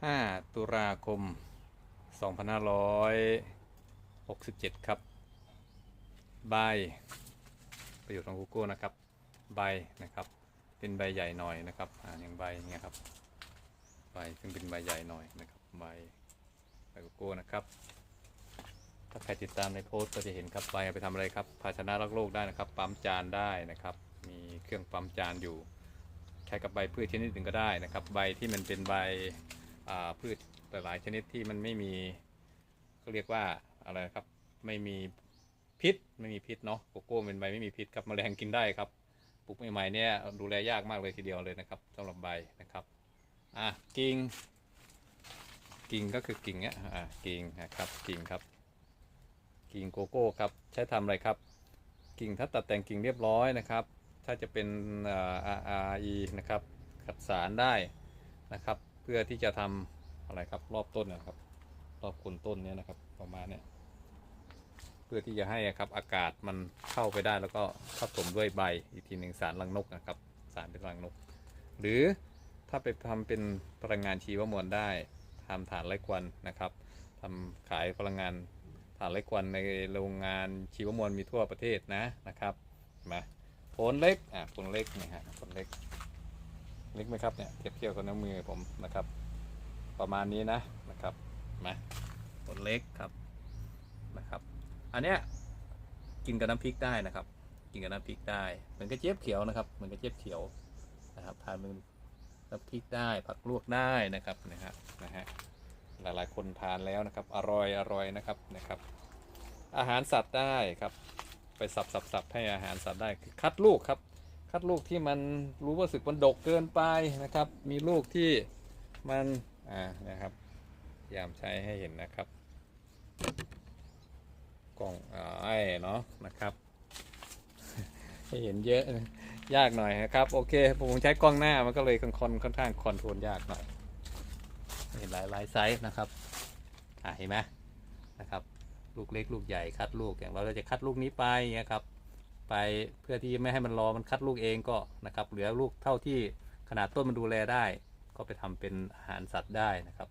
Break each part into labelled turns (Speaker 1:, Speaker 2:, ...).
Speaker 1: 5 ตุลาคม 2567 ครับ ใบ ประโยชน์ของโกโก้นะครับ ใบนะครับ เป็นใบใหญ่หน่อยนะครับอ่าอย่างใบเนี่ยครับ ใบซึ่งเป็นใบใหญ่หน่อยนะครับใบใบโกโก้นะครับ ถ้าใครติดตามในโพสต์ก็จะเห็นครับใบเอาไปทำอะไรครับ ภาชนะรักโลกได้นะครับ ปั๊มจานได้นะครับ มีเครื่องปั๊มจานอยู่ ใช้กับใบพืชชนิดอื่นก็ได้นะครับ ใบที่มันเป็นใบ พืชหลายชนิดที่มันไม่มีก็เรียกว่าอะไรครับ ไม่มีพิษไม่มีพิษเนาะโกโก้เป็นใบไม่มีพิษครับแมลงกินได้ครับปลูกใหม่ๆเนี่ยดูแลยากมากเลยทีเดียวเลยนะครับสำหรับใบนะครับอะกิ่งกิ่งก็คือกิ่งเนี้ยอะกิ่งนะครับกิ่งครับกิ่งโกโก้ครับใช้ทำอะไรครับ กิ่งถ้าตัดแต่งกิ่งเรียบร้อยนะครับ ถ้าจะเป็นเอ่อ RE นะครับขัดสารได้นะครับ พื่อที่จะทำอะไรครับ รอบต้นนะครับ รอบคนต้นเนี้ยนะครับ ประมาณเนี้ยเพื่อที่จะให้ครับอากาศมันเข้าไปได้แล้วก็ผสมด้วยใบอีกทีหนึ่งสารรังนกนะครับ สารเป็นรังนก หรือถ้าไปทำเป็นพลังงานชีวมวลได้ทำฐานไร้ควันนะครับทำขายพลังงานฐานไร้ควันในโรงงานชีวมวลมีทั่วประเทศนะนะครับมาผลเล็กอะผลเล็กนี่ฮะผลเล็ก ล็กไหมครับเนี่ยเทียบเทียบกับน้ำมือผมนะครับ ประมาณนี้นะนะครับมาผลเล็กครับนะครับ อันเนี้ยกินกับน้ำพริกได้นะครับ กินกับน้ำพริกได้เหมือนกระเจี๊ยบเขียวนะครับเหมือนกระเจี๊ยบเขียวนะครับทานเป็นน้ำพริกได้ผักลวกได้นะครับนะฮะนะฮะหลายๆคนทานแล้วนะครับ อร่อยอร่อยนะครับนะครับ อาหารสัตว์ได้ครับ ไปสับสับสับให้อาหารสัตว์ได้คือคัดลูกครับ คัดลูกที่มันรู้ว่าสึกมันดกเกินไปนะครับ มีลูกที่มันอ่านะครับพยายามใช้ให้เห็นนะครับกล่องอ่าไอ้เนาะนะครับให้เห็นเยอะยากหน่อยนะครับ โอเค ผมใช้กล้องหน้ามันก็เลยค่อนค่อนค่อนข้างคอนโทรลยากหน่อยเห็นหลายหลายไซส์นะครับอ่าเห็นไหมนะครับ ลูกเล็กลูกใหญ่คัดลูกอย่างเราจะคัดลูกนี้ไปเงี้ยครับ ไปเพื่อที่ไม่ให้มันรอมันคัดลูกเองก็นะครับ เหลือลูกเท่าที่ขนาดต้นมันดูแลได้ ก็ไปทำเป็นอาหารสัตว์ได้นะครับ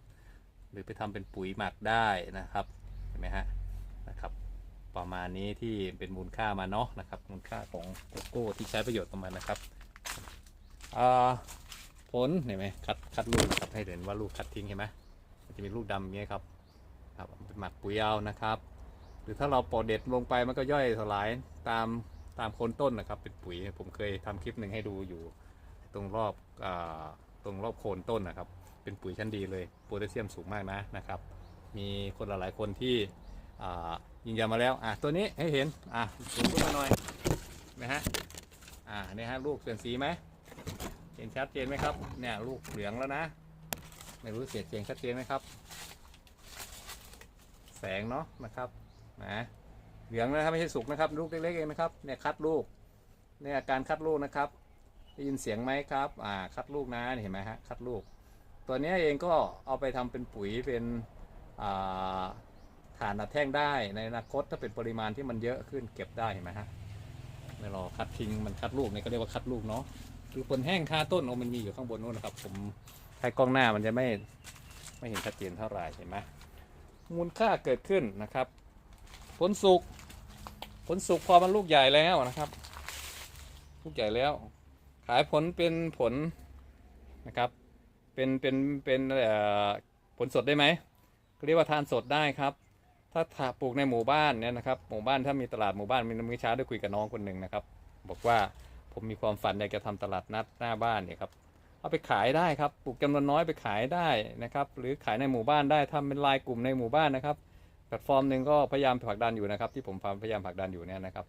Speaker 1: หรือไปทำเป็นปุ๋ยหมักได้นะครับเห็นไหมฮะนะครับ ประมาณนี้ที่เป็นมูลค่ามาเนาะนะครับมูลค่าของโกโก้ที่ใช้ประโยชน์ของมันนะครับอ่าผลเห็นไหมคัดคัดลูกนะครับให้เห็นว่าลูกคัดทิ้งเห็นไหมมันจะมีลูกดำเงี้ยครับครับเอาเป็นหมักปุ๋ยเอานะครับ หรือถ้าเราปอเด็ดลงไปมันก็ย่อยสลายตาม ตามโคนต้นนะครับ เป็นปุ๋ยผมเคยทำคลิปหนึ่งให้ดูอยู่ ตรงรอบอตรงรอบโคนต้นนะครับ เป็นปุ๋ยชั้นดีเลยโพแทสเซียมสูงมากนะนะครับ มีคนหลายๆคนที่ยิงยามาแล้วอะตัวนี้ให้เห็นอะสูงขึ้นมาหน่อยนะฮะอ่าเนี่ยฮะลูกเปลี่ยนสีไหมเห็นชัดเจนไหมครับเนี่ยลูกเหลืองแล้วนะไม่รู้เสียงเสียงชัดเจนไหมครับ แสงเนาะนะครับนะ เหลืองนะครับไม่ใช่สุกนะครับ ลูกเล็กๆเองนะครับเนี่ยคัดลูกเนี่ยการคัดลูกนะครับได้ยินเสียงไหมครับอ่าคัดลูกนะเห็นไหมฮะคัดลูก ตัวเนี้ยเองก็เอาไปทำเป็นปุ๋ยเป็นอ่าถ่านอัดแท่งได้ในอนาคตถ้าเป็นปริมาณที่มันเยอะขึ้นเก็บได้เห็นไหมฮะไม่รอคัดทิ้งมันคัดลูกเนี่ยก็เรียกว่าคัดลูกเนาะคือผลแห้งคาต้นโอมันมีอยู่ข้างบนนู้นนะครับ ผมใช้กล้องหน้ามันจะไม่ไม่เห็นชัดเจนเท่าไหร่เห็นไหมมูลค่าเกิดขึ้นนะครับ ผลสุกผลสุกพอมันลูกใหญ่แล้วนะครับ ลูกใหญ่แล้ว ขายผลเป็นผลนะครับ เป็นเป็นเป็นผลสดได้ไหมเรียกว่าทานสดได้ครับ ถ้าถปลูกในหมู่บ้านเนี่ยนะครับ หมู่บ้านถ้ามีตลาดหมู่บ้านมีมื้อเช้าได้คุยกับน้องคนหนึ่งนะครับ บอกว่าผมมีความฝันอยากจะทำตลาดนัดหน้าบ้านเนี่ยครับเอาไปขายได้ครับ ปลูกจำนวนน้อยไปขายได้นะครับ หรือขายในหมู่บ้านได้ทำเป็นลายกลุ่มในหมู่บ้านนะครับ แพลตฟอร์มหนึ่งก็พยายามผลักดันอยู่นะครับ ที่ผมพยายามผลักดันอยู่เนี่ยนะครับ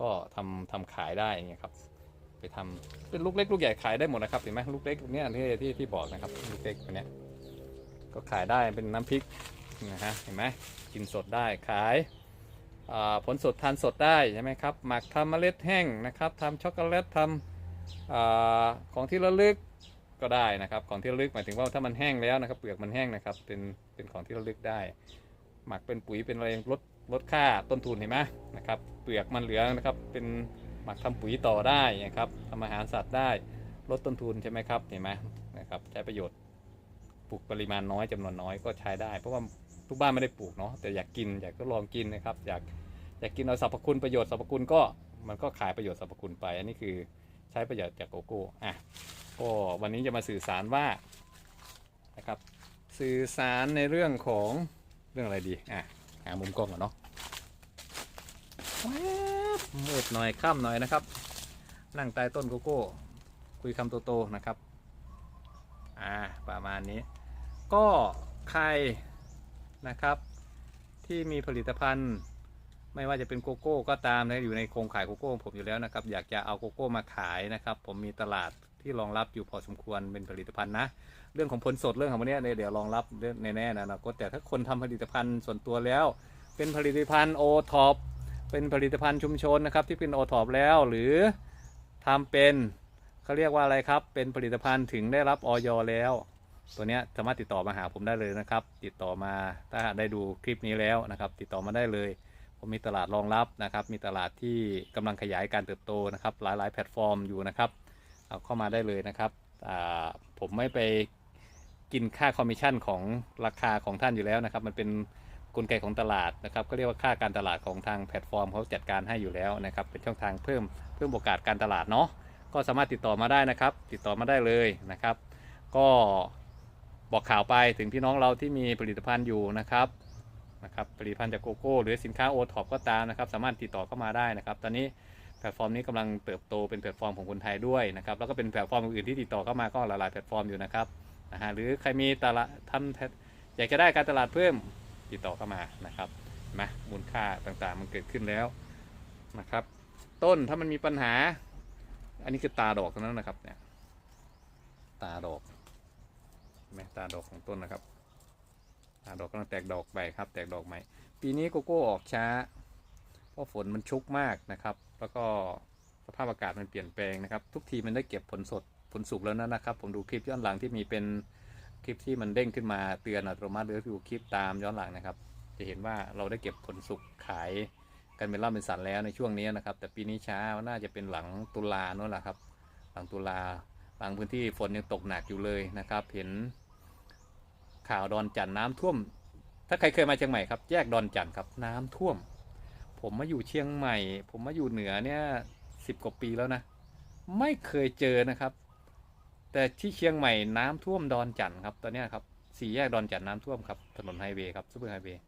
Speaker 1: ก็ทำทำขายได้อย่างเงี้ยครับไปทำเป็นลูกเล็กลูกใหญ่ขายได้หมดนะครับเห็นไหมลูกเล็กเนี่ยที่ที่ที่บอกนะครับลูกเล็กตัวเนี้ยก็ขายได้เป็นน้ำพริกนะฮะเห็นไหมกินสดได้ขายผลสดทานสดได้ใช่ไหมครับหมักทำเมล็ดแห้งนะครับทำช็อกโกแลตทำอของที่ระลึกก็ได้นะครับ ของที่ระลึกหมายถึงว่าถ้ามันแห้งแล้วนะครับ เปลือกมันแห้งนะครับ เป็นเป็นของที่ระลึกได้ หมักเป็นปุ๋ยเป็นอะไรลดลดค่าต้นทุนเห็นไหมนะครับเปลือกมันเหลือนะครับเป็นหมักทำปุ๋ยต่อได้นะครับทำอาหารสัตว์ได้ลดต้นทุนใช่ไหมครับเห็นไหมนะครับใช้ประโยชน์ปลูกปริมาณน้อยจำนวนน้อยก็ใช้ได้ เพราะว่าทุกบ้านไม่ได้ปลูกเนาะแต่อยากกินอยากก็ลองกินนะครับอยากอยากกินเอาสรรพคุณประโยชน์สรรพคุณก็มันก็ขายประโยชน์สรรพคุณไป อันนี้คือใช้ประโยชน์จากโกโก้อะก็วันนี้จะมาสื่อสารว่านะครับสื่อสารในเรื่องของ เรื่องอะไรดี อะ หามุมกล้องก่อนเนาะว๊บมืดหน่อยค่ำหน่อยนะครับ นั่งใต้ต้นโกโก้ คุยคำโตๆนะครับ อ่า ประมาณนี้ ก็ใครนะครับ ที่มีผลิตภัณฑ์ ไม่ว่าจะเป็นโกโก้ก็ตามนะอยู่ในโครงข่ายโกโก้ผมอยู่แล้วนะครับ อยากจะเอาโกโก้มาขายนะครับ ผมมีตลาด ที่รองรับอยู่พอสมควรเป็นผลิตภัณฑ์นะ เรื่องของผลสดเรื่องของพวกนี้เดี๋ยวรองรับเรื่องแน่ๆนะนะก็แต่ถ้าคนทำผลิตภัณฑ์ส่วนตัวแล้ว เป็นผลิตภัณฑ์โอท็อปเป็นผลิตภัณฑ์ชุมชนนะครับที่เป็นโอท็อปแล้วหรือทำเป็นเขาเรียกว่าอะไรครับ เป็นผลิตภัณฑ์ถึงได้รับออยแล้ว ตัวนี้สามารถติดต่อมาหาผมได้เลยนะครับ ติดต่อมาถ้าได้ดูคลิปนี้แล้วนะครับ ติดต่อมาได้เลย ผมมีตลาดรองรับนะครับ มีตลาดที่กำลังขยายการเติบโตนะครับ หลายๆ แพลตฟอร์มอยู่นะครับ เอาเข้ามาได้เลยนะครับผมไม่ไปกินค่าคอมมิชชั่นของราคาของท่านอยู่แล้วนะครับ มันเป็นกลไกของตลาดนะครับก็เรียกว่าค่าการตลาดของทางแพลตฟอร์มเขาจัดการให้อยู่แล้วนะครับ เป็นช่องทางเพิ่มเพิ่มโอกาสการตลาดเนาะก็สามารถติดต่อมาได้นะครับ ติดต่อมาได้เลยนะครับ ก็บอกข่าวไปถึงพี่น้องเราที่มีผลิตภัณฑ์อยู่นะครับนะครับผลิตภัณฑ์จากโกโก้ หรือสินค้าโอท็อปก็ตามนะครับ สามารถติดต่อเข้ามาได้นะครับ ตอนนี้ พลตฟอร์มนี้กำลังเติบโตเป็นแพลตฟอร์มของคนไทยด้วยนะครับแล้วก็เป็นแพลตฟอร์มอื่นที่ติดต่อเข้ามาก็หลายๆแพลตฟอร์มอยู่นะครับนะฮะหรือใครมีตลาดทำอยากจะได้การตลาดเพิ่มติดต่อเข้ามานะครับนไหมามูลค่าต่างๆมันเกิดขึ้นแล้วนะครับ ต้นถ้ามันมีปัญหา อันนี้คือตาดอกเท่านั้นนะครับเนี่ยตาดอกไหมตาดอกของต้นนะครับอ่าดอกกำลังแตกดอกใบครับ แตกดอกใหม่ปีนี้โกโก้ออกช้า เพราะฝนมันชุกมากนะครับ แล้วก็สภาพอากาศมันเปลี่ยนแปลงนะครับ ทุกทีมันได้เก็บผลสดผลสุกแล้วนะนะครับ ผมดูคลิปย้อนหลังที่มีเป็นคลิปที่มันเด้งขึ้นมาเตือนอัตโนมัติหรือดูคลิปตามย้อนหลังนะครับ จะเห็นว่าเราได้เก็บผลสุกขายกันเป็นร่ำเป็นสันแล้วในช่วงนี้นะครับ แต่ปีนี้ช้าน่าจะเป็นหลังตุลาโน่นแหละครับ หลังตุลาบางพื้นที่ฝนยังตกหนักอยู่เลยนะครับ เห็นข่าวดอนจันทร์น้ำท่วม ถ้าใครเคยมาเชียงใหม่ครับ แยกดอนจันทร์ครับน้ำท่วม ผมมาอยู่เชียงใหม่ ผมมาอยู่เหนือเนี่ยสิบกว่าปีแล้วนะ ไม่เคยเจอนะครับ แต่ที่เชียงใหม่น้ำท่วมดอนจันทร์ครับตอนนี้ครับสี่แยกดอนจันทร์น้ำท่วมครับถนนไฮเวย์ครับซูเปอร์ไฮเวย์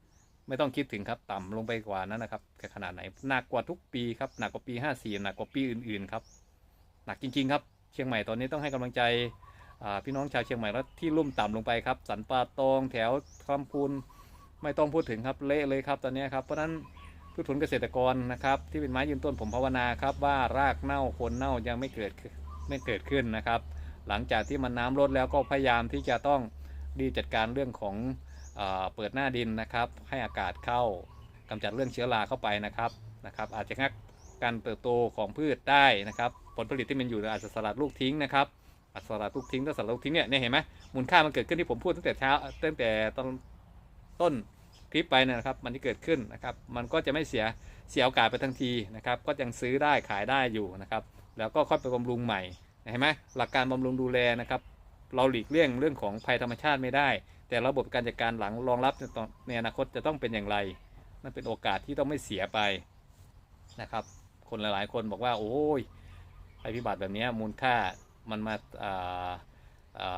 Speaker 1: ไม่ต้องคิดถึงครับ ต่ำลงไปกว่านั้นนะครับแค่ขนาดไหนหนักกว่าทุกปีครับหนักกว่าปีห้าสี่หนักกว่าปีอื่นๆครับหนักจริง ๆ ครับ เชียงใหม่ตอนนี้ต้องให้กำลังใจพี่น้องชาวเชียงใหม่แล้วที่ลุ่มต่ำลงไปครับ สันป่าตองแถวคำพูนไม่ต้องพูดถึงครับเละเลยครับตอนนี้ครับเพราะฉะนั้น พืชผลเกษตรกรนะครับ ที่เป็นไม้ยืนต้นผมภาวนาครับ ว่ารากเน่าโคนเน่ายังไม่เกิดไม่เกิดขึ้นนะครับ หลังจากที่มันน้ำลดแล้วก็พยายามที่จะต้องดีจัดการเรื่องของอเปิดหน้าดินนะครับ ให้อากาศเข้ากำจัดเรื่องเชื้อราเข้าไปนะครับนะครับ อาจจะงักการเติบโตของพืชได้นะครับ ผลผลิตที่มันอยู่อาจจะสลัดลูกทิ้งนะครับอัสระทุกทิ้งถ้าสระทุกทิ้งเนี่ยเนี่ยเห็นไหมมูลค่ามันเกิดขึ้นที่ผมพูดตั้งแต่เช้าตั้งแต่ตอนต้น ลิปไปเนยนะครับ มันที่เกิดขึ้นนะครับ มันก็จะไม่เสียเสียโอกาสไปทันทีนะครับ ก็ยังซื้อได้ขายได้อยู่นะครับ แล้วก็ค่อยไปบำรุงใหม่เห็นไหมหลักการบำรุงดูแลนะครับ เราหลีกเลี่ยงเรื่องของภัยธรรมชาติไม่ได้ แต่ระบบการจัดการหลังรองรับในอนาคตจะต้องเป็นอย่างไรนั่นเป็นโอกาสที่ต้องไม่เสียไปนะครับ คนหลายๆ คนบอกว่า โอ้ยภัยพิบัติแบบนี้มูลค่ามันมาอ่า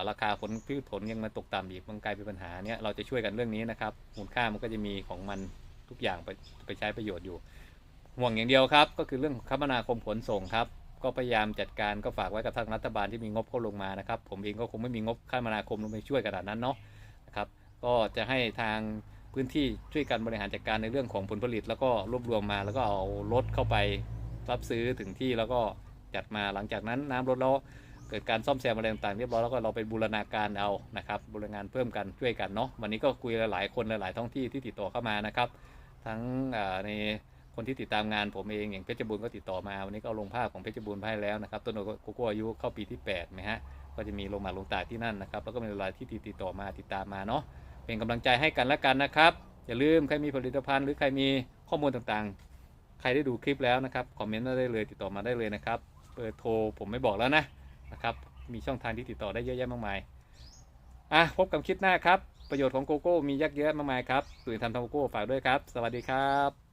Speaker 1: ราคาผลพืชผลยังมาตกต่ำอีกมันกลายเป็นปัญหาเนี้ยเราจะช่วยกันเรื่องนี้นะครับมูลค่ามันก็จะมีของมันทุกอย่างไปไปใช้ประโยชน์อยู่ห่วงอย่างเดียวครับ ก็คือเรื่องคมนาคมขนส่งครับ ก็พยายามจัดการก็ฝากไว้กับทางรัฐบาลที่มีงบเข้าลงมานะครับ ผมเองก็คงไม่มีงบคมนาคมลงไปช่วยขนาดนั้นเนาะนะครับก็จะให้ทางพื้นที่ช่วยกันบริหารจัดการในเรื่องของผลผลิต แล้วก็รวบรวมมาแล้วก็เอารถเข้าไปรับซื้อถึงที่แล้วก็จัดมาหลังจากนั้นน้ำลดแล้ว เกิดการซ่อมแซมอะไรต่างๆเรียบร้อยแล้วก็เราไปบูรณาการเอานะครับบูรณาการเพิ่มกันช่วยกันเนาะวันนี้ก็คุยหลายๆคนหลายๆท้องที่ที่ติดต่อเข้ามานะครับ ทั้งในคนที่ติดตามงานผมเองอย่างเพชรบูรณ์ก็ติดต่อมาวันนี้ก็เอาลงภาพของเพชรบูรณ์ให้แล้วนะครับต้นโกโก้อายุเข้าปีที่8นะฮะก็จะมีลงมาลงตาที่นั่นนะครับแล้วก็มีหลายที่ติดต่อมาติดตามมาเนาะเป็นกำลังใจให้กันและกันนะครับ อย่าลืมใครมีผลิตภัณฑ์หรือใครมีข้อมูลต่างๆ ใครได้ดูคลิปแล้วนะครับคอมเมนต์มาได้เลยติดต่อมาได้เลยนะครับเบอร์โทรผมไม่บอกแล้วนะ นะครับ มีช่องทางที่ติดต่อได้เยอะแยะมากมาย อะพบกันคลิปหน้าครับ ประโยชน์ของโกโก้มีเยอะแยะมากมายครับตื่นทำทำโกโก้ฝากด้วยครับ สวัสดีครับ